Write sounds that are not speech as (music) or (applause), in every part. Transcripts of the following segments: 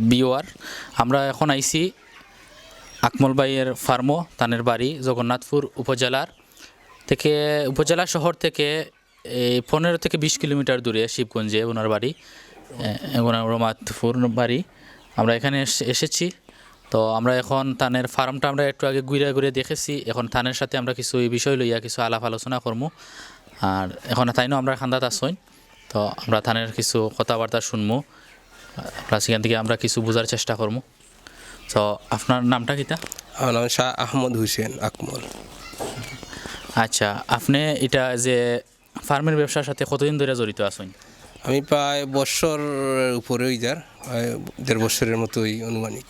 Beware. আমরা এখন আইসি আকমল ভাইয়ের ফার্মো তানের বাড়ি, জগন্নাথপুর উপজেলার থেকে, উপজেলা শহর থেকে, এই পনেরো থেকে বিশ কিলোমিটার দূরে শিবগঞ্জে ওনার বাড়ি রমাতপুর বাড়ি। আমরা এখানে এস- এসেছি। তো আমরা এখন তানের ফার্মটা আমরা একটু আগে ঘুরে ঘুরে দেখেছি। এখন তানের সাথে আমরা কিছু এই বিষয় লইয়া কিছু আলাপ আলোচনা করব আর এখন তাইনও আমরা খান্দাত আসইন তো আমরা থানের কিছু কথাবার্তা শুনব আমরা সেখান থেকে আমরা কিছু বোঝার চেষ্টা করব। তো আপনার নামটা কিতা আমার নাম শাহ আহমদ হুসেন আকমল। আচ্ছা আপনি এটা যে ফার্মের ব্যবসার সাথে কতদিন ধরে জড়িত আছেন? আমি প্রায় বছর উপরে ওই যার দেড় বছরের মতোই আনুমানিক।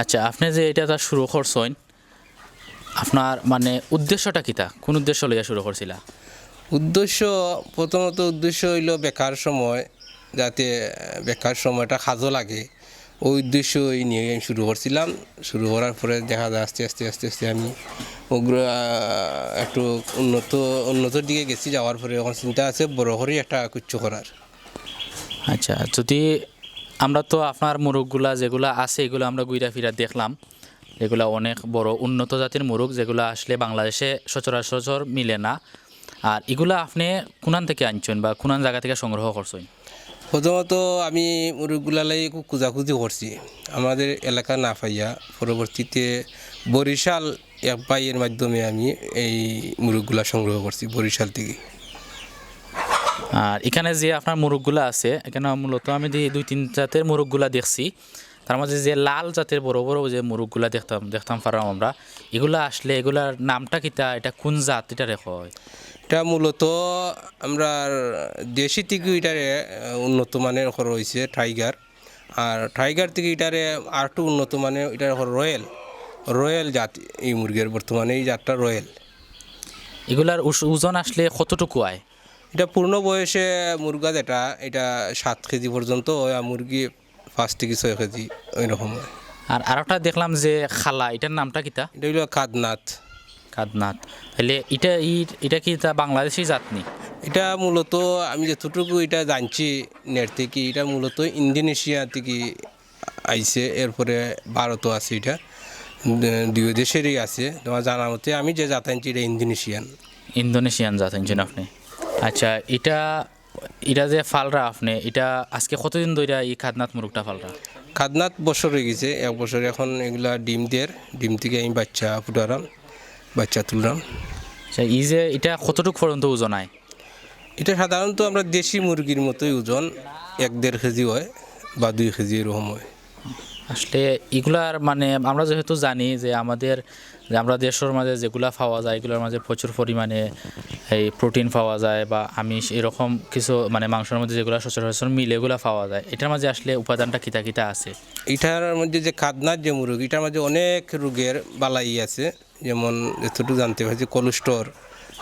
আচ্ছা আপনি যে এটা তার শুরু করছেন আপনার মানে উদ্দেশ্যটা কিতা কোন উদ্দেশ্য লইয়া শুরু করছিলা? উদ্দেশ্য প্রথমত উদ্দেশ্য হইল বেকার সময়। যাতে বেকার সময়টা কাজও লাগে। ওই উদ্দেশ্যই নিয়ে আমি শুরু করছিলাম। শুরু করার পরে দেখা যায় আস্তে আস্তে আস্তে আস্তে আমি আহ, একটু উন্নত উন্নতর দিকে গেছি। যাওয়ার পরে এখন চিন্তা আছে বড় করে একটা কুচ্ছ করার। আচ্ছা যদি আমরা তো আপনার মুরগগুলা যেগুলা আছে এগুলো আমরা গুইরা ফিরা দেখলাম এগুলা অনেক বড় উন্নত জাতির মুরগ যেগুলো আসলে বাংলাদেশে সচরাচর মিলে না। আর এগুলা আপনি কোনান থেকে আনছেন বা কোনান জায়গা থেকে সংগ্রহ করছেন? প্রথমত আমি মুরগগুলালাই খুব খোঁজাখুঁজি করছি। আমাদের এলাকা না পাইয়া পরবর্তীতে বরিশাল এক ভাইয়ের মাধ্যমে আমি এই মুরগগুলা সংগ্রহ করছি বরিশাল থেকে। আর এখানে যে আপনার মুরগগুলা আছে, এখানে মূলত আমি দুই, তিন জাতের মুরগগুলা দেখছি, তার মাঝে যে লাল জাতের বড় বড় যে মুরগগুলা দেখতাম দেখতাম পারলাম আমরা, এগুলা আসলে এগুলার নামটা কিতা, এটা কোন জাত, এটা রেখো। হয় এটা মূলত আমরা দেশি থেকে এটারে উন্নত মানের হয়েছে টাইগার। আর টাইগার থেকে এটারে আর একটু উন্নত মানের এটার রয়্যাল। রয়্যাল জাত এই মুরগির বর্তমানে এই জাতটা রয়্যাল। এগুলার ওজন আসলে কতটুকু আয় এটা পূর্ণ বয়সে মুরগা যেটা এটা সাত কেজি পর্যন্ত হয় আর মুরগি পাঁচ থেকে ছয় কেজি ওই রকম আর আরেকটা দেখলাম যে খালা এটার নামটা কিতা? এটা হইল কাদনাথ। কাদনাথ। তাহলে এটা এটা কি তা বাংলাদেশি জাতনি? এটা মূলত আমি যতটুকু এটা জানছি নেট থেকে এটা মূলত ইন্দোনেশিয়া থেকে আইছে এরপরে ভারতও আছে এটা দুই দেশেরই আছে। তোমার জানা মতে আমি যে জাত আনছি এটা ইন্দোনেশিয়ান। ইন্দোনেশিয়ান জাত আনছেন আপনি? আচ্ছা এটা এটা যে ফালরা আপনি এটা আজকে কতদিন ধরে এই খাদনাথ মুরগটা ফালরা? খাদনাথ বছর হয়ে গেছে এক বছর এখন এগুলা ডিম দের ডিম থেকে আমি বাচ্চা ফুটারাম। বাচ্চা তুললাম। আচ্ছা এই যে এটা কতটুকু পর্যন্ত ওজন আয় এটা সাধারণত আমরা দেশি মুরগির মতোই ওজন এক দেড় কেজি হয় বা দুই কেজি এরকম হয়। আসলে এগুলার মানে আমরা যেহেতু জানি যে আমাদের আমরা দেশের মাঝে যেগুলা পাওয়া যায় এগুলোর মাঝে প্রচুর পরিমাণে এই প্রোটিন পাওয়া যায় বা আমিষ এরকম কিছু মানে মাংসের মধ্যে যেগুলো সচরাচর মিলে এগুলো পাওয়া যায় এটার মাঝে আসলে উপাদানটা কিতা কিতা আছে? এটার মধ্যে যে খাদনার যে মুরগি এটার মধ্যে অনেক রোগের বালাই আছে। যেমন যতটুকু জানতে পারছি কোলেস্টোর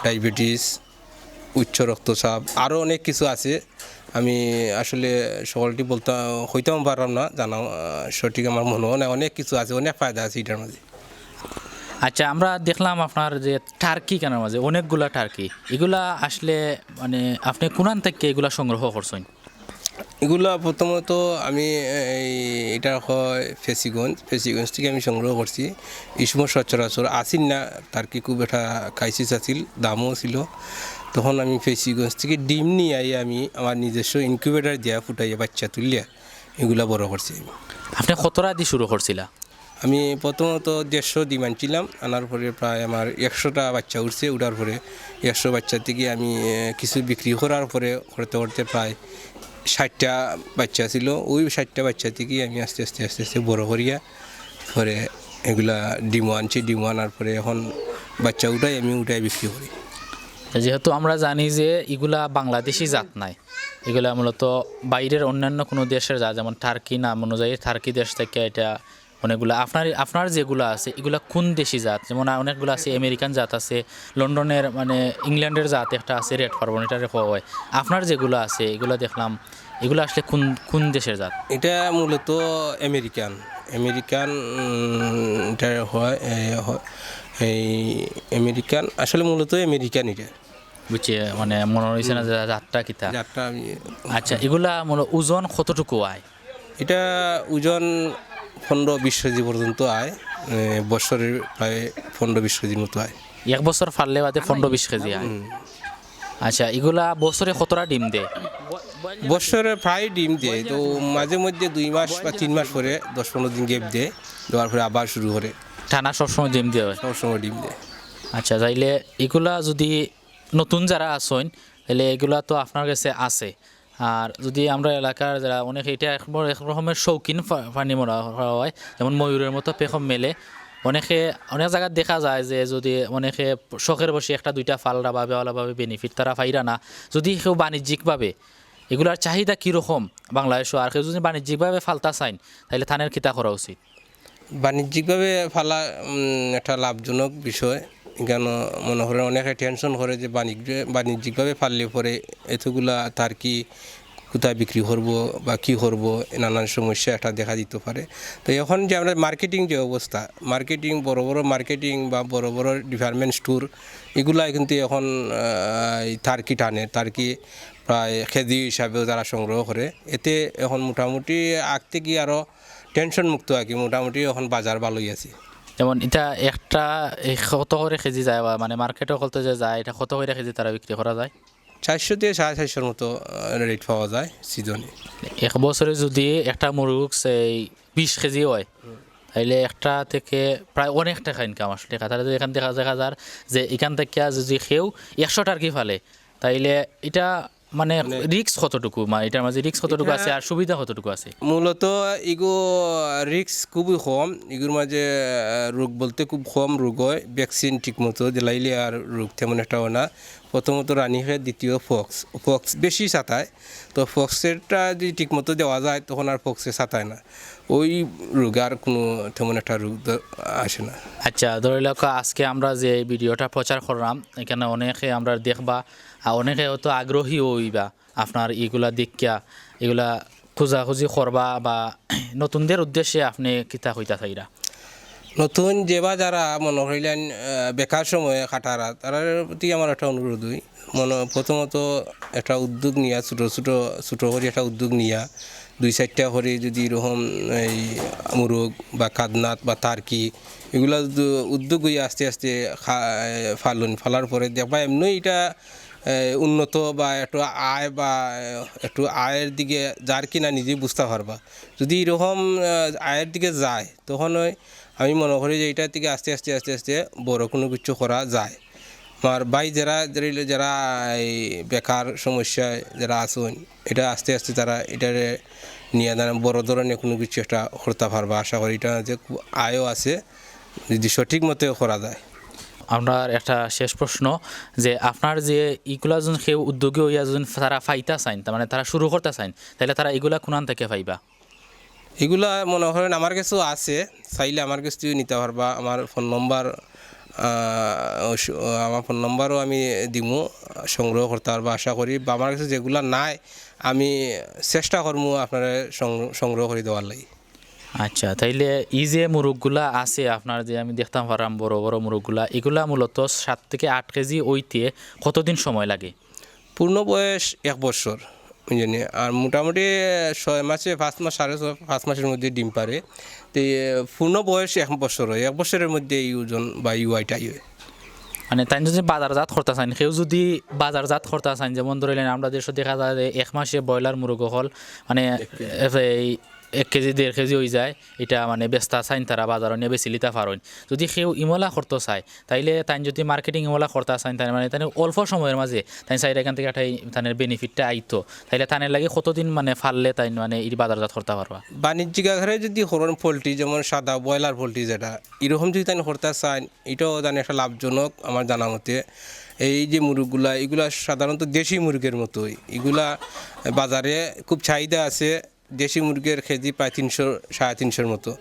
ডায়াবেটিস, উচ্চ রক্তচাপ আরও অনেক কিছু আছে। আমি আসলে সকলটি বলতে, হইতেও পারলাম না জানা সঠিক আমার মনে হয় অনেক কিছু আছে, অনেক ফায়দা আছে এটার মাঝে। আচ্ছা আমরা দেখলাম আপনার যে টার্কি কেনার মাঝে, অনেকগুলা টার্কি, এগুলা আসলে মানে আপনি কোনান থেকে এগুলা সংগ্রহ করছেন? এগুলো প্রথমত আমি এই এটা হয় ফেসিগঞ্জ। ফেসিগঞ্জ থেকে আমি সংগ্রহ করছি। এই সময় সচরাচর আসিল না। তার কি খুব একটা ক্রাইসিস আছিল দামও ছিল। তখন আমি ফেসিগঞ্জ থেকে ডিম নিয়ে আই আমি আমার নিজস্ব ইনকিউবেটার দিয়া ফুটাইয়া বাচ্চা তুলিয়া এগুলা বড় করছি। আমি আপনি কতটা দিয়ে শুরু করছিলা? আমি প্রথমত দেড়শো ডিম আনছিলাম। আনার পরে প্রায় আমার একশোটা বাচ্চা উঠছে। উঠার পরে একশো বাচ্চা থেকে আমি কিছু বিক্রি করার পরে করতে করতে প্রায় ষাটটা বাচ্চা ছিল, ওই ষাটটা বাচ্চা থেকেই আমি আস্তে আস্তে আস্তে আস্তে বড় করিয়া পরে এগুলা ডিমো আনছি, ডিমো আনার পরে এখন বাচ্চা উঠাই, আমি উঠাই বিক্রি করি। যেহেতু আমরা জানি যে এগুলা বাংলাদেশি জাত নাই, এগুলা মূলত বাইরের অন্যান্য কোনো দেশের জাত, যেমন টার্কি নাম অনুযায়ী টার্কি দেশ থেকে এটা অনেকগুলো আপনার আপনার যেগুলো আছে এগুলা কোন দেশি জাত? যেমন অনেকগুলো আছে আমেরিকান জাত আছে লন্ডনের মানে ইংল্যান্ডের জাত একটা আছে রেড ফার্বন এটা রেখা হয়। আপনার যেগুলো আছে এগুলো দেখলাম এগুলো আসলে কোন কোন দেশের জাত? এটা মূলত আমেরিকান। আমেরিকান এটা হয় এই আমেরিকান আসলে মূলত আমেরিকান এটা। বুঝছি মানে মনে হয়েছে না জাতটা কিতা? আচ্ছা এগুলা মূল ওজন কতটুকু হয় এটা ওজন পনেরো বিশ কেজি পর্যন্ত আয় এ, বছরে প্রায় পনেরো বিশ কেজির মতো আয়। এক বছর ফাললে বাদে পনেরো বিশ কেজি আয়। আচ্ছা এগুলা বছরে কতটা ডিম দেয়? বছরে প্রায় ডিম দেয় তো মাঝে মধ্যে দুই মাস বা তিন মাস পরে দশ পনেরো দিন গ্যাপ দেয় দেওয়ার পরে আবার শুরু করে। টানা সবসময় ডিম দেওয়া হয়? সবসময় ডিম দেয়। আচ্ছা তাইলে এগুলা যদি নতুন যারা আসেন তাহলে এগুলা তো আপনার কাছে আছে। আর যদি আমরা এলাকার যারা অনেক এটা এক রকমের শৌখিন পানি মরা করা হয়, যেমন ময়ূরের মতো পেখম মেলে, অনেকে, অনেক জায়গায় দেখা যায় যে যদি অনেকে শখের বসে একটা দুইটা ফালরা বা বেওয়ালাভাবে বেনিফিট তারা পাইরা না। যদি কেউ বাণিজ্যিকভাবে এগুলার চাহিদা কীরকম বাংলাদেশও আর কেউ যদি বাণিজ্যিকভাবে ফালতা চাইন, তাহলে থানের খিতা করা উচিত। বাণিজ্যিকভাবে ফালা একটা লাভজনক বিষয়। কেন মনে করেন অনেকে টেনশন করে যে বাণিজ্য, বাণিজ্যিকভাবে ফাললে পরে এতগুলা তার কি কোথায় বিক্রি করব বা কি করব, নানান সমস্যা একটা দেখা দিতে পারে। তো এখন যে আমরা মার্কেটিং যে অবস্থা মার্কেটিং বড় বড় মার্কেটিং বা বড় বড় ডিপার্টমেন্ট স্টোর এগুলা কিন্তু এখন তার্কি টানে তার্কি প্রায় খেদি হিসাবেও তারা সংগ্রহ করে। এতে এখন মোটামুটি আগ থেকে আরও টেনশন মুক্ত আর কি মোটামুটি এখন বাজার ভালোই আছে। যেমন এটা একটা কত করে কেজি যায় বা মানে মার্কেটে কত যে যায় এটা কত করে কেজি তারা বিক্রি করা যায়? চারশো থেকে সাড়ে চারশোর মতো রেট পাওয়া যায় সিজনে এক বছরে যদি একটা মুরগ সেই বিশ কেজি হয় তাইলে একটা থেকে প্রায় অনেক টাকা ইনকাম আসলে টাকা তাহলে এখান থেকে দেখা যায় যে এখান থেকে যদি কেউ একশো টার্কি ফালে তাইলে এটা মানে রিক্স কতটুকু? মানে এটার মাঝে রিক্স কতটুকু আছে আর সুবিধা কতটুকু আছে? মূলত ইগো রিক্স খুবই কম। ইগুর মাঝে রোগ বলতে খুব কম রোগ হয়। ভ্যাকসিন ঠিকমতো দিলাইলে আর রোগ তেমন একটা হয় না। প্রথমত রানী হয় দ্বিতীয় ফক্স ফক্স বেশি সাঁতায়। তো ফক্সেরটা যদি ঠিকমতো দেওয়া যায় তখন আর ফক্সে সাঁতায় না। ওই রোগ আর কোনো তেমন একটা রোগ আসে না। আচ্ছা ধরে লোক আজকে আমরা যে ভিডিওটা প্রচার করলাম এখানে অনেকে আমরা দেখবা আর অনেকে হয়তো আগ্রহী হইবা আপনার এগুলা দেখিয়া, এগুলা খোঁজাখুঁজি করবা বা (clears throat) নতুনদের উদ্দেশ্যে আপনি কিতা হইতা থাইরা? নতুন যেবা যারা মনে করিলেন বেকার সময়ে কাটারা তার প্রতি আমার একটা অনুরোধ হই। মনে, প্রথমত একটা উদ্যোগ নিয়া, ছোটো ছোটো ছোটো করে একটা উদ্যোগ নিয়া, দুই চারটা করে যদি এরকম এই মুরগ বা কাদনাথ বা তার্কি এগুলা উদ্যোগ হয়ে আস্তে আস্তে ফালুন, ফালার পরে দেখবা এমনি এটা উন্নত বা একটু আয় বা একটু আয়ের দিকে যার কিনা নিজে বুঝতে পারবা। যদি এরকম আয়ের দিকে যায়, তখন ওই আমি মনে করি যে এটার থেকে আস্তে আস্তে আস্তে আস্তে বড় কোনো কিছু করা যায়। আমার ভাই, যারা, যারা- এই বেকার সমস্যায় যারা আছেন, এটা আস্তে আস্তে তারা এটারে নিয়ে দাঁড়া বড় ধরনের কোনো কিছু একটা করতে পারবা। আশা করি এটা যে আয়ও আছে, যদি সঠিক মতো করা যায়। আমরা একটা শেষ প্রশ্ন যে আপনার যে ইগুলা যখন সেই উদ্যোগী হইয়া যখন তারা ফাইতা চাইন, তার মানে তারা শুরু করতে চাইন তাহলে তারা এগুলা কোনান থেকে পাইবা এগুলা মনে করেন আমার কাছেও আছে, চাইলে আমার কাছ থেকে নিতে পারবা। আমার ফোন নম্বর আমার ফোন নম্বরও আমি দিমু, সংগ্রহ করতে পারব আশা করি। বা আমার কাছে যেগুলা নাই, আমি চেষ্টা করব আপনারা সংগ্রহ করে দেওয়ার লাগি। আচ্ছা তাইলে ই যে মুরগগুলা আছে আপনার যে আমি দেখতাম পারাম বড় বড় মুরগগুলা এগুলা মূলত সাত থেকে আট কেজি ওইতে কতদিন সময় লাগে? পূর্ণ বয়স এক বছর বুঝলেন? আর মোটামুটি ছয় মাসে পাঁচ মাস সাড়ে ছয় পাঁচ মাসের মধ্যে ডিম পারে। তো পূর্ণ বয়স এক বছর হয়। এক বছরের মধ্যে এই ওজন বা ইউআইটাই হয়। মানে তাই যদি বাজারজাত করতে চান কেউ যদি বাজারজাত করতে চান যেমন ধরিলেন আমরা দেশে দেখা যায় যে এক মাসে ব্রয়লার মুরগ হল মানে এই এক কেজি, দেড় কেজি হয়ে যায়, এটা মানে বেস্তা চাইন তারা বাজারত নিয়ে বেশি লিতা পারেন যদি সেও ইমলা করতে চায়, তাইলে তাই যদি মার্কেটিং ইমলা করতে চান তাই মানে তাই অল্প সময়ের মাঝে তাই চাইলে এখান থেকে একটা তাদের বেনিফিটটা আইতো। তাইলে তানের লাগে কতদিন মানে ফাললে তাই মানে এই বাজারজাত করতে পারবা বাণিজ্যিক আকারে যদি হরণ পোলট্রি যেমন সাদা ব্রয়লার পোলট্রি যেটা এরকম যদি তাই করতে চান এটাও জানি একটা লাভজনক আমার জানা মতে। এই যে মুরগগুলা এগুলা সাধারণত দেশি মুরগের মতোই। এগুলা বাজারে খুব চাহিদা আছে। দেশি মুরগির কেজি প্রায় তিনশো, সাড়ে তিনশোর মতো।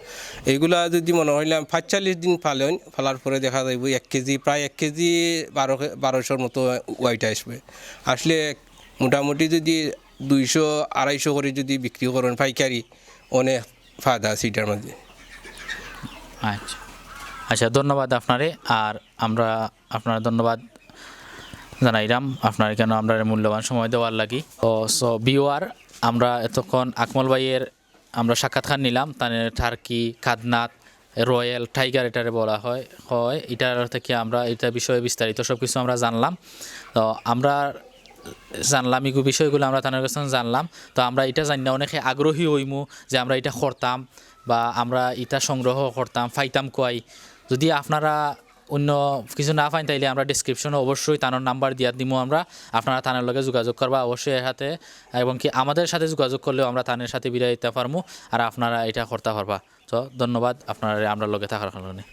এইগুলা যদি মনে হইলাম পাঁচচল্লিশ দিন ফালেন ফালার পরে দেখা যাইব এক কেজি, প্রায় এক কেজি বারো বারোশোর মতো ওয়াইট আসবে। আসলে মোটামুটি যদি দুইশো, আড়াইশো করে যদি বিক্রি করেন পাইকারি, অনেক ফায়দা আছে এটার মধ্যে। আচ্ছা। আচ্ছা ধন্যবাদ আপনারে। আর আমরা আপনার ধন্যবাদ জানাইলাম। আপনার কেন আমরা মূল্যবান সময় দেওয়ার লাগি। ও সো বিওয়ার আমরা এতক্ষণ আকমল ভাইয়ের আমরা সাক্ষাৎকার নিলাম। তানের টার্কি খাদনাথ রয়্যাল টাইগার এটারে বলা হয় হয়। এটার থেকে আমরা এটা বিষয়ে বিস্তারিত সব কিছু আমরা জানলাম। তো আমরা জানলাম এগুলো বিষয়গুলো আমরা তাদের কাছে জানলাম। তো আমরা এটা জানি না অনেকে আগ্রহী হইমু যে আমরা এটা করতাম বা আমরা এটা সংগ্রহ করতাম, ফাইতাম কয় যদি আপনারা অন্য কিছু না পাইন তাইলে আমরা ডিসক্রিপশনে অবশ্যই তানোর নাম্বার দিয়া দিব আমরা। আপনারা তানের লগে যোগাযোগ করবা অবশ্যই এর সাথে। এবং কি আমাদের সাথে যোগাযোগ করলেও আমরা থানের সাথে বিদায় দিতে পারব আর আপনারা এটা করতে পারবা তো ধন্যবাদ আপনারা আমরা লগে থাকার কারণে।